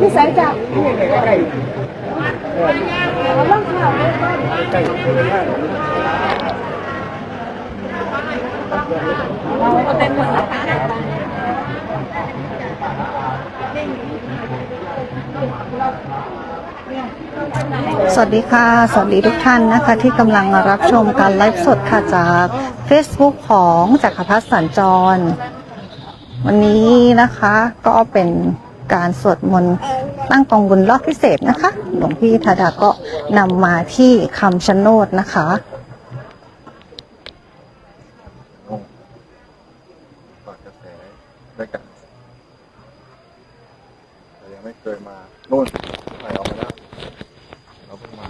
พี่สายจับเราล่องข่าวเราเต็มหมดนะคะสวัสดีค่ะ สวัสดีทุกท่านนะคะที่กำลังรับชมการไลฟ์สดค่ะจาก Facebook ของจักรพัฒสัญจร วันนี้นะคะก็เป็นการสวดมนต์ตั้งกองบุญรอบพิเศษนะคะ หลวงพี่ธาดาก็นำมาที่คำชะโนดนะคะ ด้วยกันแต่ยังไม่เคยมาโน่นถ่ายออกมาแล้วเราเพิ่งมา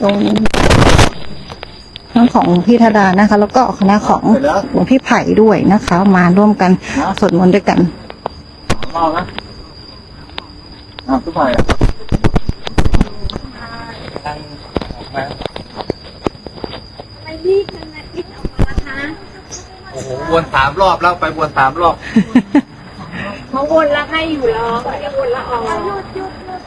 ตรงทั้งของหลวงพี่ธดานะคะ แล้วก็คณะของหลวงพี่ไผ่ด้วยนะคะ มาร่วมกันสวดมนต์ด้วยกันเมานะอ่าทุกฝ่ายอะไปรีบมันนะคิดออกมานะคะโอ้โหวนสามรอบแล้วไปวนสามรอบเขาวนละให้อยู่แล้วเขาจะวนละออกหยุดหยุดหยุด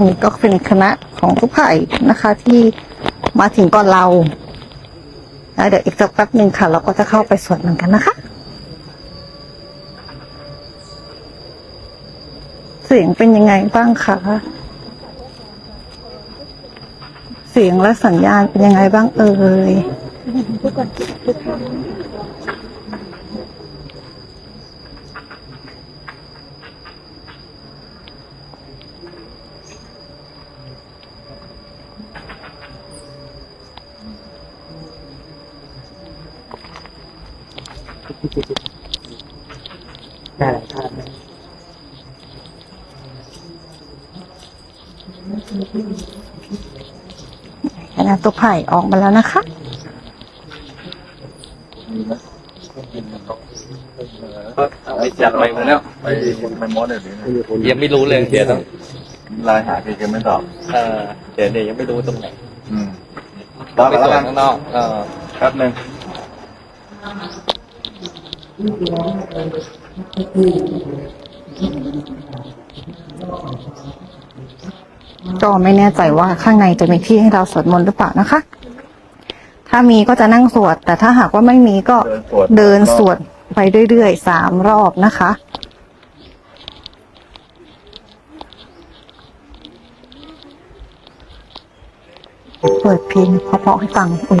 นี่ก็เป็นคณะของทุกไผ่นะคะ ที่มาถึงก่อนเราแล้วเดี๋ยวอีกสักแป๊บหนึ่งค่ะ เราก็จะเข้าไปสวดเหมือนกันนะคะ เสียงเป็นยังไงบ้างคะเสียงและสัญญาณเป็นยังไงบ้างเอ่ย คณะตัวไผ่ออกมาแล้วนะคะ ไปจัดไปหมดแล้วไปคนไปมอสเนี่ยหรือไงยังไม่รู้เลยเดี๋ยวต้องไลน์หาใครกันไม่ตอบเออเดี๋ยวเนี่ยวยังไม่รู้ตรงไหนอืมต้องไปตรวจข้างนอกเออแป๊บหนึ่ง ก็ไม่แน่ใจว่าข้างในจะมีที่ให้เราสวดมนต์หรือเปล่านะคะ ถ้ามีก็จะนั่งสวด แต่ถ้าหากว่าไม่มีก็เดินสวดเดินสวดไปเรื่อยๆสามรอบนะคะเปิดเพลงเพราะๆให้ฟังอุ้ย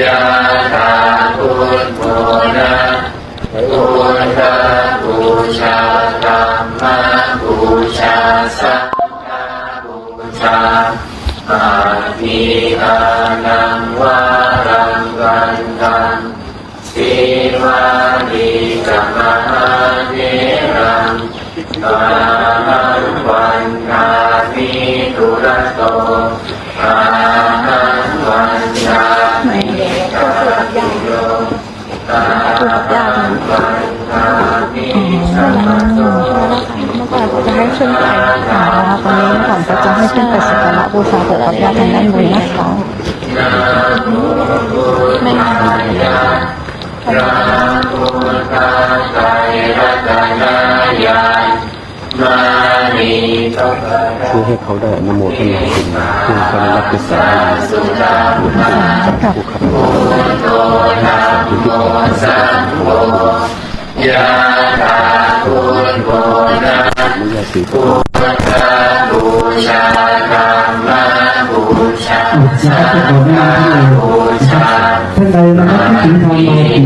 ยะถาพุทโธนะพุทธบูชาธรรมบูชาสังฆบูชาอาทิอานังวารังวันตังสิวานิกมหาเทรังอาหังวันนามิตุระโตอาหังวันนา อนจะให้ขึ้นไปค่ะตอนนี้ก่อนก็จะให้ขึ้นไปสักการะบูชาเกิดกับญาติทางด้านบนนะคะนะโมพุทธายะพระพุทธไมานีตกะเพื่อให้เขาได้อนโมทนาบุญเพื่อเขาได้รับกิจสาสุตาบุญจากผู้ขับโตนะโมสัมโฆยะถาพุทโธนะ อนุญาตสีพุทธบูชาธรรมบูชาสังฆบูชาท่านใดนะครับที่ถึง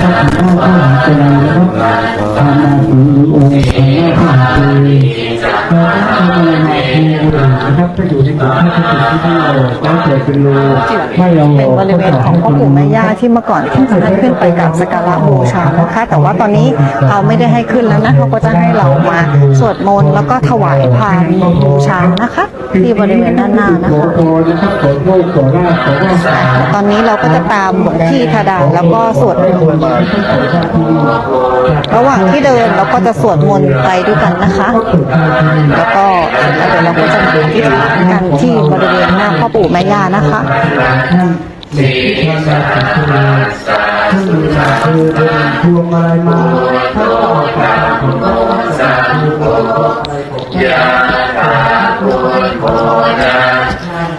ทำมาถึงแล้วนะครับถึงหน้าที่หาเจริญนะครับทำมาถึงองค์พระน้าที่หาเจริญพระพุทธมานะครับถ้าอยู่ในกลุ่มถ้าเป็นที่ที่เราก็เกิดเป็นรูไม่ยอมเป็นบริเวณของพ่อปู่แม่ย่าที่เมื่อก่อนที่จะขึ้นไปกับสักการะบูชานะคะแต่ว่าตอนนี้เขาไม่ได้ให้ขึ้นแล้วนะเขาก็จะให้เรามาสวดมนต์แล้วก็ถวายพานบูชานะคะ ที่บริเวณด้านหน้านะคะตอนนี้เราก็จะตามหลวงพี่ธดาแล้วก็สวดมนต์ระหว่างที่เดินเราก็จะสวดมนต์ไปด้วยกันนะคะ แล้วก็เดี๋ยวเราก็จะมาอธิษฐานกันที่บริเวณหน้าพ่อปู่แม่ย่านะคะสีสาสาสุตาคือพวงมาลัยมาท่านาโมสัมโฆยะถาพุทโธนะ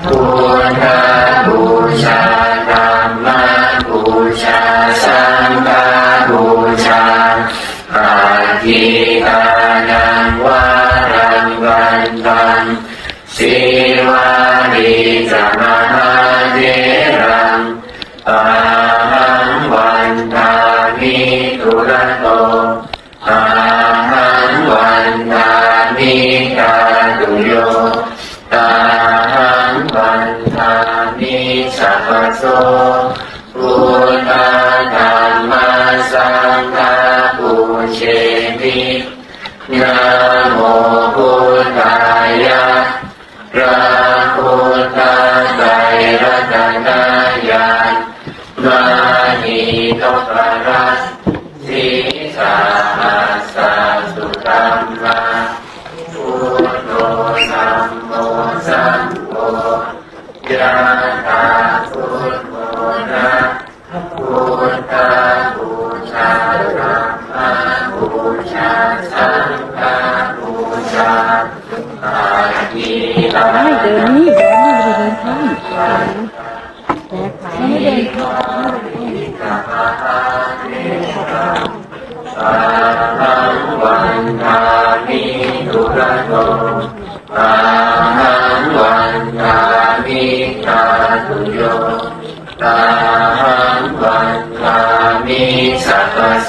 พุทธบูชา วานิจมหาเทรังอาหังวันทามิตุระโตอาหังวันทามิกาตุโยตาหังวันทามิสัพพโส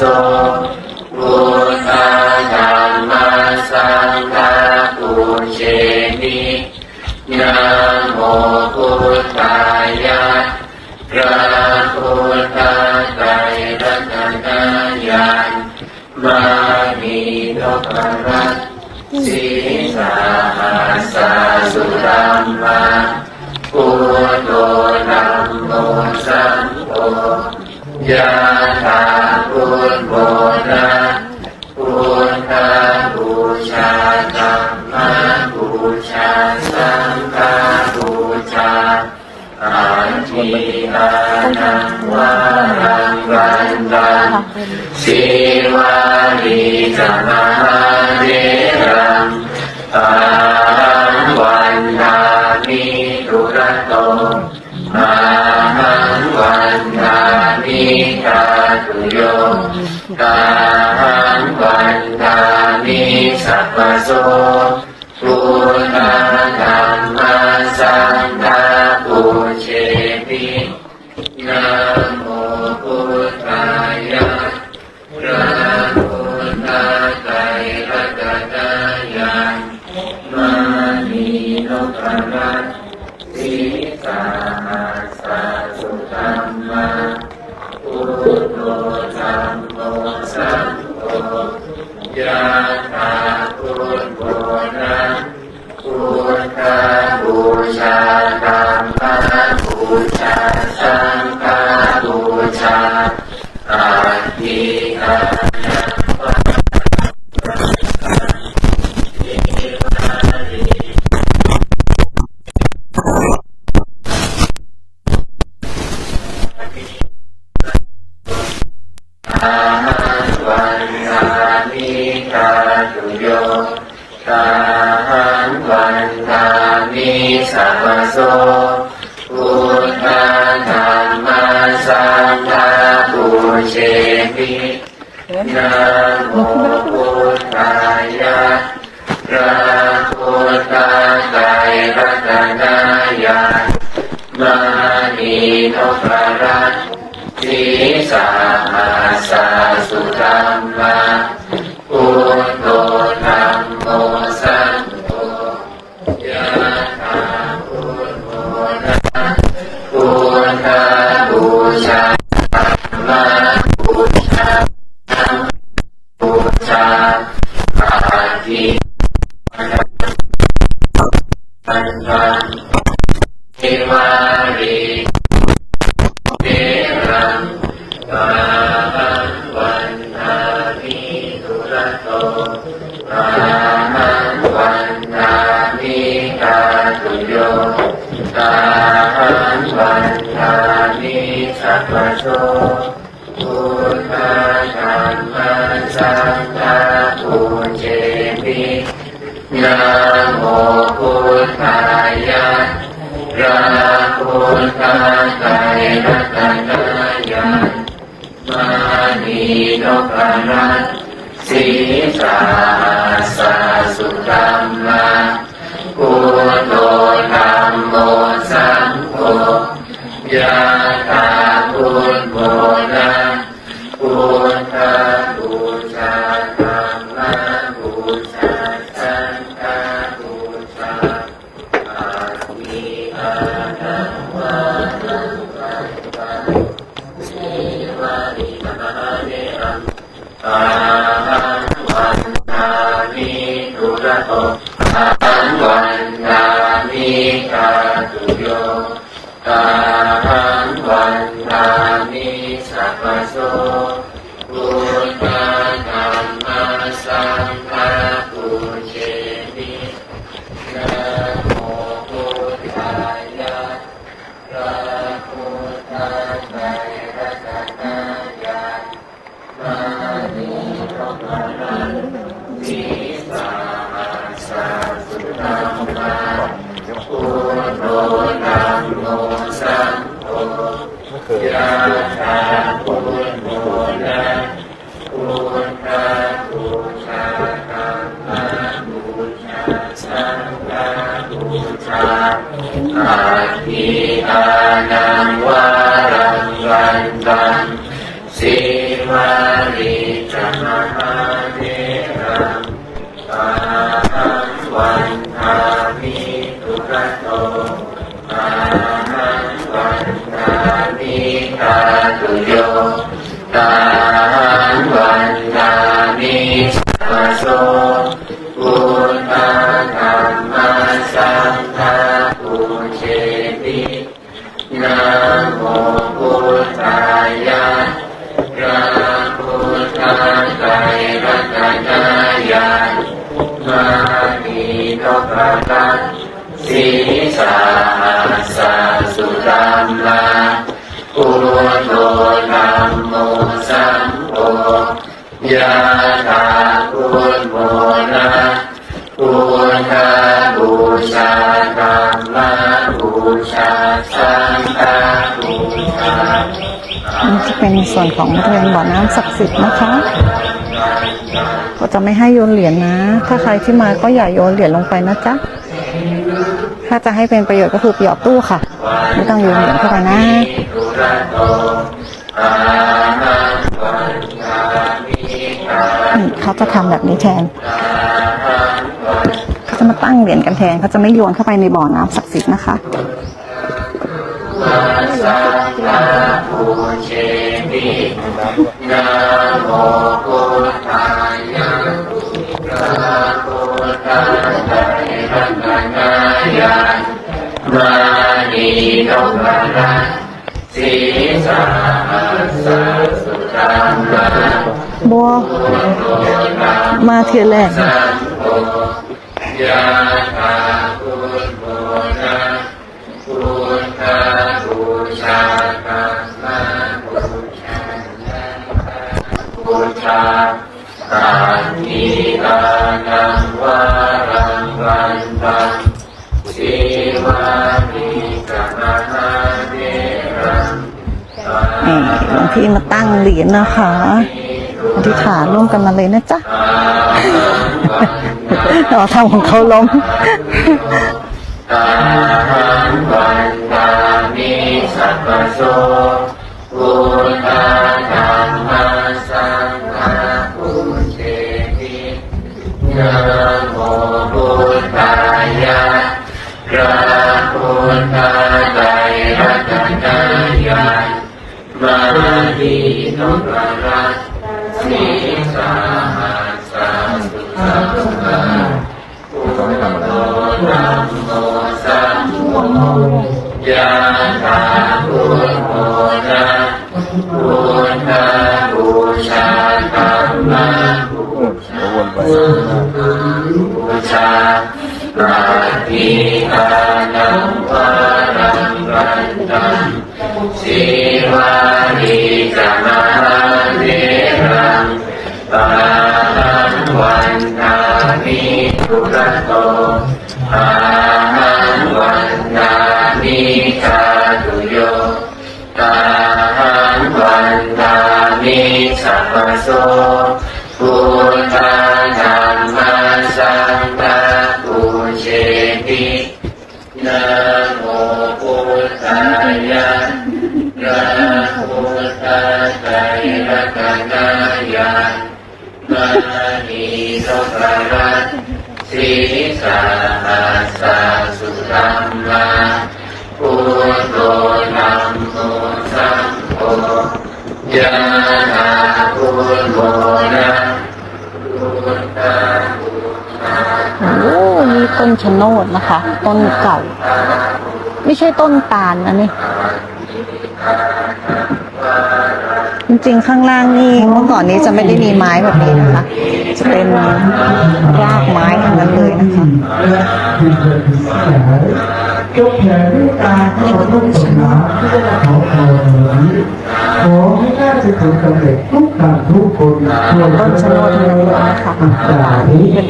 สพุทธธรรมสังฆปูเชนินะโมพุทธายะพระพุทธไตรรัตนญาณมามีโลกรัต สิวานิจมหาเทรังอาวันนามิตุระโตมาหังวันนามิกาตุโยตาหังวันนามิสัพพโส มาบูชาธรรมบูชา มัสสีสาสสุรัมมาปุโรโนัมโมสัมโฆยาตาปุณโมนะปุณฑาบูชาธรรมบูชาสังฆาบูชานี่จะเป็นส่วนของบริเวบ่อน้ำศักดิ์สิทธิ์นะคะ ก็จะไม่ให้โยนเหรียญนะ ถ้าใครที่มาก็อย่าโยนเหรียญลงไปนะจ๊ะ ถ้าจะให้เป็นประโยชน์ก็คือหยอดตู้ค่ะ ไม่ต้องโยนเหรียญเข้าไปนะเขาจะทำแบบนี้แทน เขาจะมาตั้งเหรียญกันแทน เขาจะไม่โยนเข้าไปในบ่อน้ำศักดิ์สิทธิ์นะคะภูเนาโมพุทธาย นีนพรัตสีสาสสุธรรมาบัวมาเทียแรกยาธาคุณโมนะคุณทาบูชาธรรมบูชาบูชา ตานิกานังวารังวันตังสิวานิกามหาเดรังนี่หลวงพี่มาตั้งเหรียญนะคะอธิษฐานร่วมกันมาเลยนะจ๊ะเราทำของเขาล้มตาหังวันตามิสัพพโส พุทธไตรรัตนายะมาดีโนรัตสีสาหัสสะสุสัพพะเขาให้ทำอะไรนะโมสัมโฆยะถาพุทโธนะพุทธบูชาธรรมบูอืมเขา นไปชาปาทิทานังวารังวันตังสีวารีจมาเดรังปาหังวันทามิทุระโตปาหังวันทามิชาตุโยตาหังวันทามิสัพพโสพุทธาธร รัตน์สีสาหัสสะสุธรรมาพุทโธนัมโมสัมโฆยะถาพุทโธนะโอ้มีต้นชะโนดนะคะ ต้นเก่า ไม่ใช่ต้นตาลนะนี่จริงๆ ข้างล่างนี่เมื่อก่อนนี้จะไม่ได้มีไม้แบบนี้นะคะจะ เป็นรากไม้ทั้งนั้นเลยนะคะยกแขนด้วยตาขอทุกสนาขอพรนี้ ขอให้ได้เป็นผลสำเร็จทุกการทุกคนทั่วต้นชะโนดนั้เลยนะคะเป็น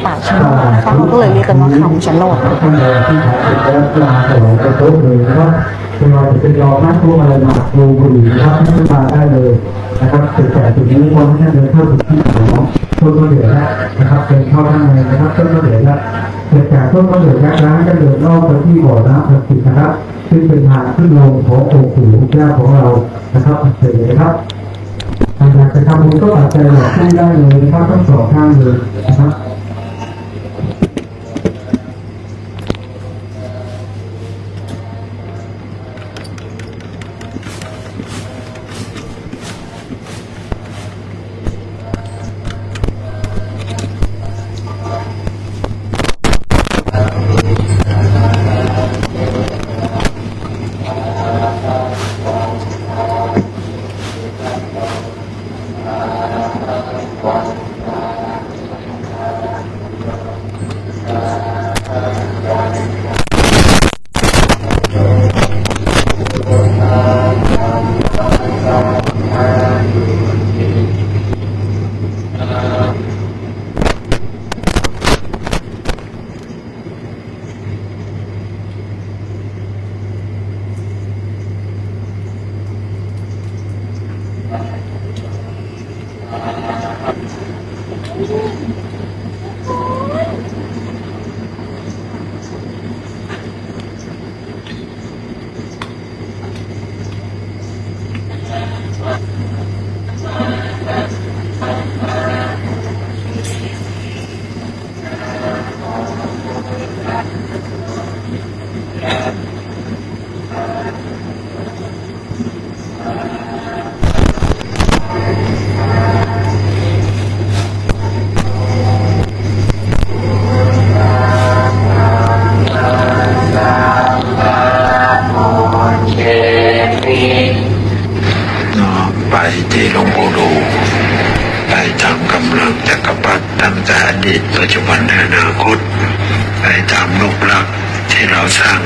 ป่าชะโนดเขาก็เลยเรียกกันว่าเขาชะโนดที่ถ่ายติดแล้วปลาตลอดกระโต๊ะเลยนะครับเป็นเราจะเป็นรอพระทุกอะไรมาดูบุหรี่นะครับไม่มาได้เลยนะครับแต่จุดนี้คนที่เดินเข้าถึงที่ของต้นมะเดื่อแล้วนะครับเป็นเข้าข้างในนะครับต้นมะเดื่อแล้วเกิดจากต้นมะเดื่อแล้วร้านก็เดินรอบไปที่บ่อน้ำศักดิ์สิทธิ์นะครับ ซึ่งเป็นทางขึ้นลงขององค์ปู่เจ้าของเรานะครับเสร็จเลยนะครับอยากจะทำบุญก็ปัจจัยหลักให้ได้เลยนะครับทั้งสองข้างเลยนะครับ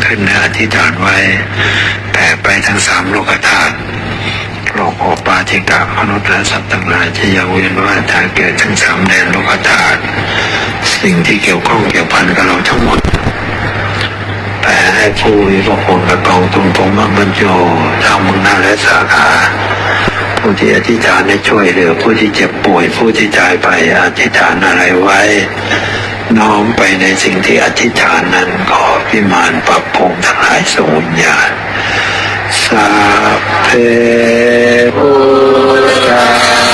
ขึ้นในอธิษฐานไว้แผ่ไปทั้งสามโลกธาตุโลกโอปาทิกะมนุษย์และสัตว์ทั้งหลายที่ยังเวียนว่ายตายเกิดทั้งสามแดนโลกธาตุสิ่งที่เกี่ยวข้องเกี่ยวพันกับเราทั้งหมดแต่ให้ผู้มีพระคุณกับกองทุนผมมาบรรจุทางมึงหน้าและสาขาผู้ที่อธิษฐานให้ช่วยเหลือผู้ที่เจ็บป่วยผู้ที่ตายไปอธิษฐานอะไรไว้ น้อมไปในสิ่งที่อธิษฐานนั้นขอพิมานปรับปรุงทั้งหลายสมุญญาณสัพเพพุทธา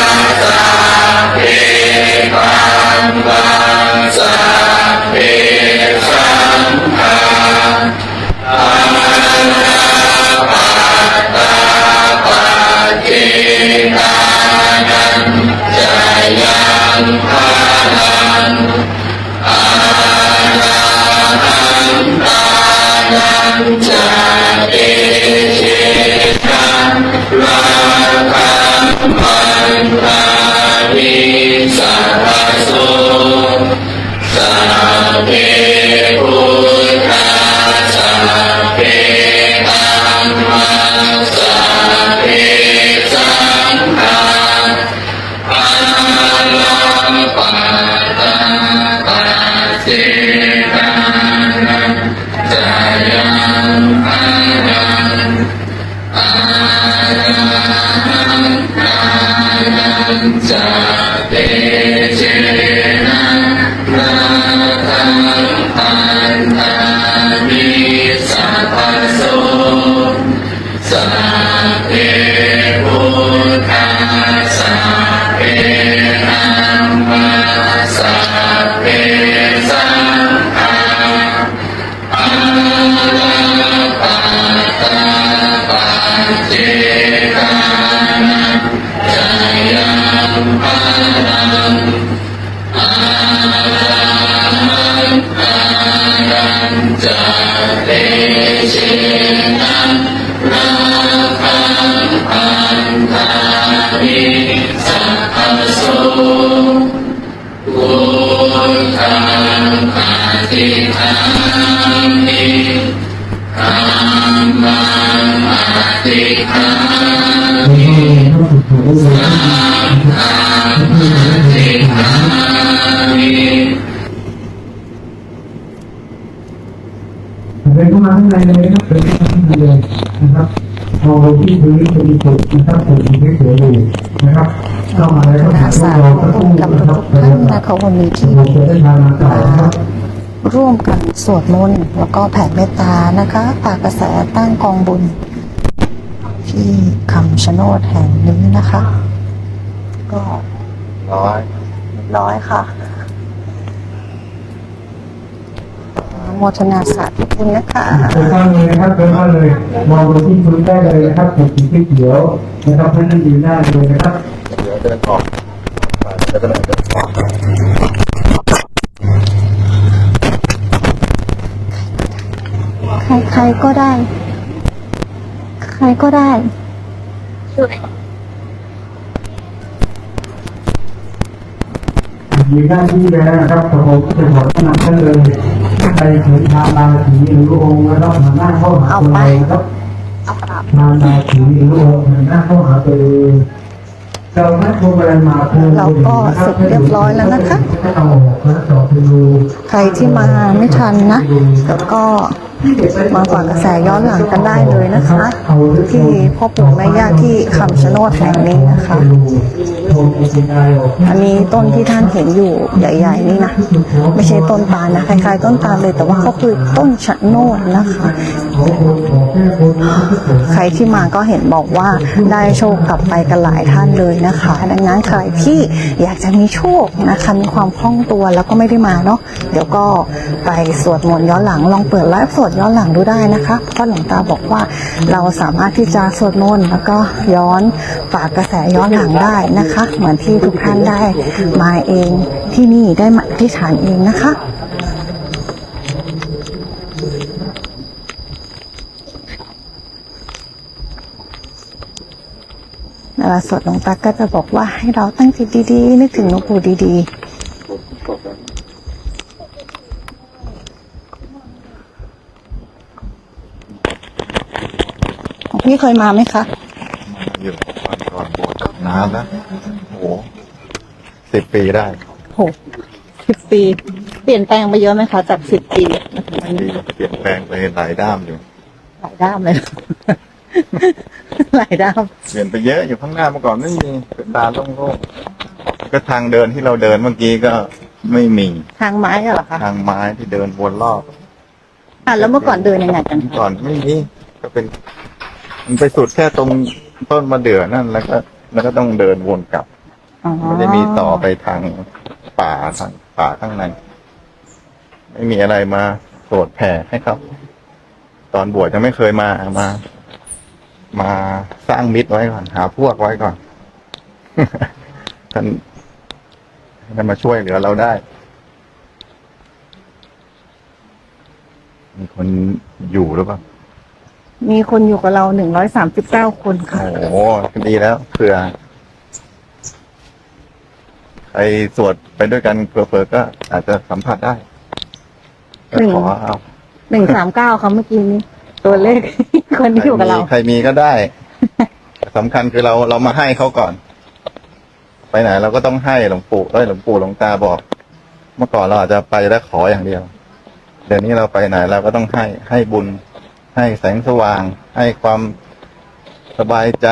เดินเข้ามาข้างในเลยนะครับเดินเข้ามาข้างในเลยนะครับเอาที่พื้นเป็นจุดนะครับผมไม่เสียเลยนะครับ เข้ามาแล้วก็ถ่ายรูสาเราธุสักครู่กับนะคทุรับกท่านนะคะวันนี้ที่เราจะได้ทานอาหารนะครับร่วมกันสวดมนต์แล้วก็แผ่เมตตานะคะฝากกระแสตั้งกองบุญ ที่คำชะโนดแห่งนี้นะคะ ก็ร้อยร้อยค่ะโมทนาสาธุบุญนะคะเดินข้าเลยนะครับเดินข้าเลย มองไปที่พื้นได้เลยนะครับผมสีเขียวนะครับให้นั่งยืนได้เลยนะครับ เดี๋ยวเดินออกไปแล้วก็เดินออกใครใครก็ได้ ใครก็ได้ยืนได้ที่แล้วนะครับผมจะขอแนะนำท่านเลยใครเห็นทางราศีหรือองค์แล้วหันหน้าเข้าหาตัวเรานะครับเอากลับทางราศีหรือองค์หันหน้าเข้าหาตัวเอง เราก็เสร็จเรียบร้อยแล้วนะคะ ใครที่มาไม่ทันนะแล้วก็ มาฝากกระแสย้อนหลังกันได้เลยนะคะ ที่พ่อปู่แม่ย่าที่คำชะโนดแห่งนี้นะคะ อันนี้ต้นที่ท่านเห็นอยู่ใหญ่ ๆ นี่นะ ไม่ใช่ต้นตาลนะคล้ายๆต้นตาลเลยแต่ว่าเขาคือต้นชะโนดนะคะ ใครที่มาก็เห็นบอกว่าได้โชคกลับไปกันหลายท่านเลยนะคะ ดังนั้นใครที่อยากจะมีโชคนะคะมีความคล่องตัวแล้วก็ไม่ได้มาเนาะเดี๋ยวก็ไปสวดมนต์ย้อนหลังลองเปิดไลฟ์สดย้อนหลังดูได้นะคะเพราะหลวงตาบอกว่าเราสามารถที่จะสวดมนต์แล้วก็ย้อนฝากกระแสย้อนหลังได้นะคะ เหมือนที่ทุกท่านได้มาเองที่นี่ได้มาที่ฐานเองนะคะเวลาสวดหลวงตาก็จะบอกว่าให้เราตั้งจิตดีๆ นึกถึงหลวงปู่ดีๆ ของพี่เคยมาไหมคะอยู่วันก่อนโบสถ์นานแล้วโอ้โหสิบปีได้โหสิบปี เปลี่ยนแปลงไปเยอะไหมคะ จากสิบปีมาถึงวันปีนี้เปลี่ยนแปลงไปหลายด้ามอยู่ หลายด้ามเลย หลายด้ามเปลี่ยนไปเยอะอยู่ข้างหน้าเมื่อก่อนไม่มีเป็นตาโล่งๆก็ทางเดินที่เราเดินเมื่อกี้ก็ไม่มีทางไม้อะเหรอคะทางไม้ที่เดินวนรอบ อะแล้วเมื่อก่อนเดินยังไงกันเมื่อคะก่อนไม่มีก็เป็น มันไปสุดแค่ตรงต้นมะเดื่อนั่นแล้วก็แล้วก็ต้องเดินวนกลับ อ๋อไม่ได้มีต่อไปทางป่าทางป่าข้างในไม่มีอะไรมาโปรดแผ่ให้เขาตอนบวชยังไม่เคยมามา มาสร้างมิตรไว้ก่อน หาพวกไว้ก่อน ท่านให้ท่านมาช่วยเหลือเราได้ มีคนอยู่หรือเปล่า มีคนอยู่กับเราหนึ่งร้อยสามสิบเก้าคนค่ะ โอ้โหดีแล้วเผื่อใครสวดไปด้วยกันเผื่อๆก็อาจจะสัมผัสได้ก็หนึ่ง ขอเอาหนึ่งสามเก้าค่ะเมื่อกี้นี้ ตัวเลข คนที่อยู่กับเรา ใครมีก็ได้สำคัญคือเราเรามาให้เขาก่อน ไปไหนเราก็ต้องให้หลวงปู่เอ้ยหลวงปู่หลวงตาบอก เมื่อก่อนเราอาจจะไปแล้วขออย่างเดียว เดี๋ยวนี้เราไปไหนเราก็ต้องให้ให้บุญ ให้แสงสว่าง ให้ความสบายใจ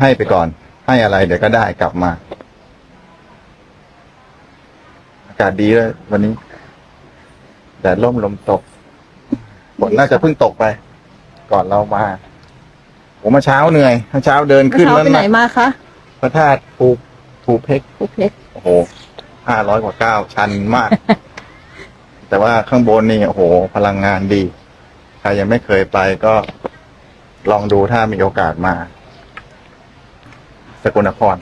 ให้ไปก่อน ให้อะไรเดี๋ยวก็ได้กลับมา อากาศดีเลยวันนี้แดดร่มลมตกฝนน่าจะเพิ่งตกไป ก่อนเรามาผมมาเช้าเหนื่อยเมื่อเช้าเดินเมื่อขึ้นเช้าแล้วไปไหนนะมาคะพระธาตุภูภูเพกภูเพกโอ้โหห้าร้อยกว่าเก้าชันมาก แต่ว่าข้างบนนี่โอ้โห พลังงานดี ใครยังไม่เคยไปก็ลองดูถ้ามีโอกาสมา สกลนคร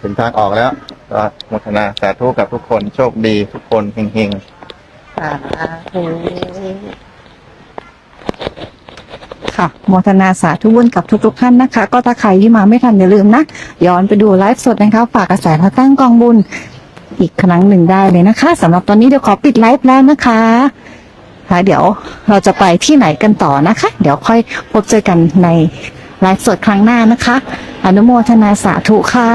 ถึงทางออกแล้ว ก็โมทนาสาธุกับทุกคนโชคดีทุกคนเฮงๆสาธุค่ะโมทนาสาธุบุญกับทุกๆท่านนะคะ ก็ถ้าใครที่มาไม่ทันอย่าลืมนะ ย้อนไปดูไลฟ์สดนะคะ ฝากกระแสพระตั้งกองบุญ อีกครั้งหนึ่งได้เลยนะคะสำหรับตอนนี้เดี๋ยวขอปิดไลฟ์แล้วนะคะค่ะเดี๋ยวเราจะไปที่ไหนกันต่อนะคะ เดี๋ยวค่อยพบเจอกันในไลฟ์สดครั้งหน้านะคะ อนุโมทนาสาธุค่ะ